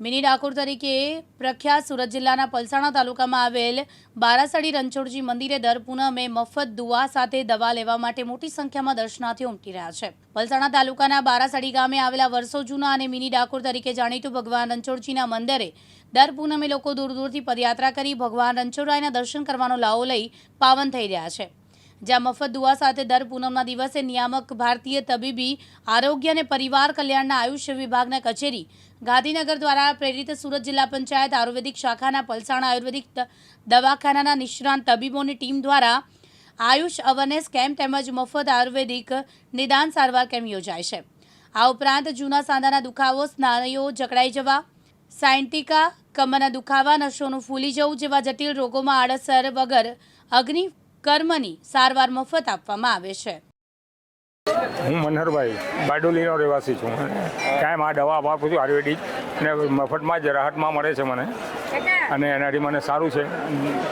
Mini Dakor તરીકે પ્રખ્યાત સુરત જિલ્લાના પલસાણા તાલુકામાં આવેલ બારાસડી રણછોડજી મંદિરે દર પૂનમે મફત દુઆ સાથે દવા લેવા માટે મોટી સંખ્યામાં દર્શનાર્થીઓ ઉમટી રહ્યા છે. પલસાણા તાલુકાના બારાસડી ગામે આવેલા વર્ષો જૂના અને મિની ડાકોર તરીકે જાણીતું ભગવાન રણછોડજીના મંદિરે દર પૂનમે લોકો દૂર દૂરથી પદયાત્રા કરી ભગવાન રણછોડરાયના દર્શન કરવાનો લાવો લઈ પાવન થઈ રહ્યા છે. જ્યાં મફત દુઆ સાથે દર પૂનમના દિવસે નિયામક ભારતીય તબીબી, આરોગ્ય અને પરિવાર કલ્યાણના આયુષ્ય વિભાગના કચેરી, ગાંધીનગર દ્વારા પ્રેરિત સુરત જિલ્લા પંચાયત, આયુર્વેદિક શાખાના પલસાણા આયુર્વેદિક દવાખાનાના નિષ્ણાંત તબીબોની ટીમ દ્વારા આયુષ અવેરનેસ કેમ્પ તેમજ મફત આયુર્વેદિક નિદાન સારવાર કેમ્પ યોજાય છે. આ ઉપરાંત જૂના સાંધાના દુખાવો, સ્નાયુઓ જકડાઈ જવા, સાયન્ટિકા, કમરના દુખાવા નસોનું ફૂલી જવું જેવા જટિલ રોગોમાં આડઅસર વગર અગ્નિ કર્મની સારવાર મફત આપવામાં આવે છે. હું મનહરભાઈ બારડોલીનો રહેવાસી છું. કાંઈ આ દવા વાપરું છું આયુર્વેદિક ને મફતમાં જ રાહતમાં મળે છે મને. અને એનાથી મને સારું છે.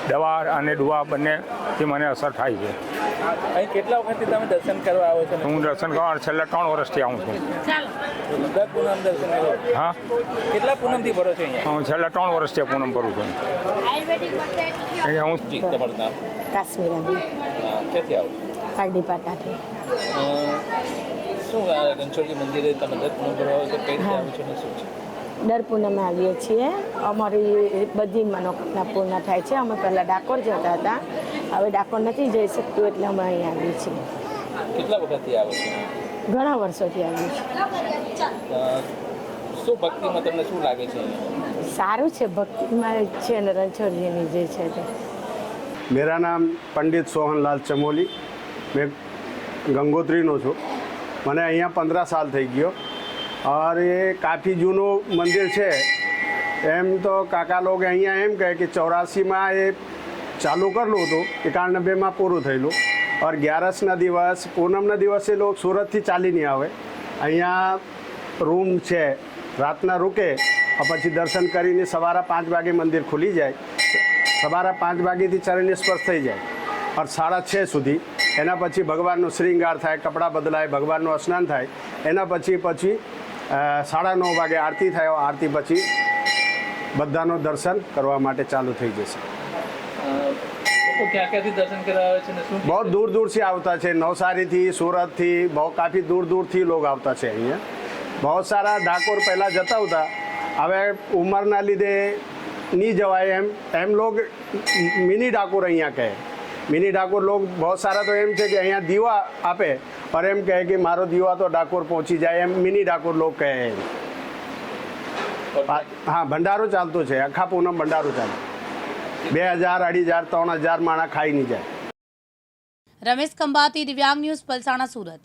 દવા અને દુવા બંનેથી મને અસર થાય છે. કેટલા વખતથી તમે દર્શન કરવા આવો છો? હું દર્શન કરવા છેલ્લા ત્રણ વર્ષથી આવું છું. દર પૂનમ દર્શન હા? કેટલા પૂનમથી ભરો છો અહીંયા? હું છેલ્લા ત્રણ વર્ષથી પૂનમ કરું છું. અહીંયા હું હા, ક્યાંથી આવો હાર્દિક પાટાથી શું રણછોડજી છે દર પૂનમે આવીએ છીએ. અમારી બધી મનોકામના પૂર્ણ થાય છે. અમે પહેલાં ડાકોર જતા હતા. હવે ડાકોર નથી જઈ શકતું એટલે અમે અહીં આવીએ છીએ. કેટલા વખતથી આવો છો? ઘણા વર્ષોથી આવીએ છીએ. શું ભક્તિમાં તમને શું લાગે છે? સારું છે. ભક્તિમાં છે અને રણછોડજીની જે છે તે. મેરા નામ પંડિત સોહનલાલ ચમોલી. મેં ગંગોત્રીનો છું મને અહીંયા પંદર સાલ થઈ ગયો और ये काफ़ी જૂનું મંદિર છે એમ તો કાકા લોકો અહીંયા એમ કહે કે ચોરાસીમાં એ ચાલુ કરેલું હતું એકાણબેમાં પૂરું થયેલું ઓર ગ્યારસના દિવસ પૂનમના દિવસે લોકો સુરતથી ચાલીને આવે અહીંયા રૂમ છે રાતના રૂકે પછી દર્શન કરીને સવારે પાંચ વાગે મંદિર ખુલી જાય સવારે પાંચ વાગ્યાથી ચરણની સ્પર્શ થઈ જાય ઓર સાડા છ સુધી એના પછી ભગવાનનો શ્રીંગાર થાય કપડાં બદલાય ભગવાનનું સ્નાન થાય એના પછી પછી સાડા નવ વાગે આરતી થાય આરતી પછી બધાનો દર્શન કરવા માટે ચાલુ થઈ જશે. બહુ દૂર દૂરથી આવતા છે નવસારીથી સુરતથી બહુ કાફી દૂર દૂરથી લોકો આવતા છે અહીંયા. બહુ સારા ડાકોર પહેલાં જતા હતા હવે ઉંમરના લીધે નહીં જવાય એમ એમ લોક મિની ડાકોર અહીંયા કહે. મિની ડાકોર લોગ બહુ સારા તો એમ છે કે અહીંયા દીવા આપે પર એમ કહે કે મારો દીવા તો ડાકોર પહોંચી જાય એમ મિની ડાકોર લોગ કહે એમ. હા ભંડારો ચાલતો છે આખા પૂનમ ભંડારો ચાલે. બે હજાર અઢી હજાર ત્રણ હજાર માણા ખાઈ નહીં જાય. રમેશ ખંભાતી દિવ્યાંગ ન્યૂઝ પલસાણા સુરત.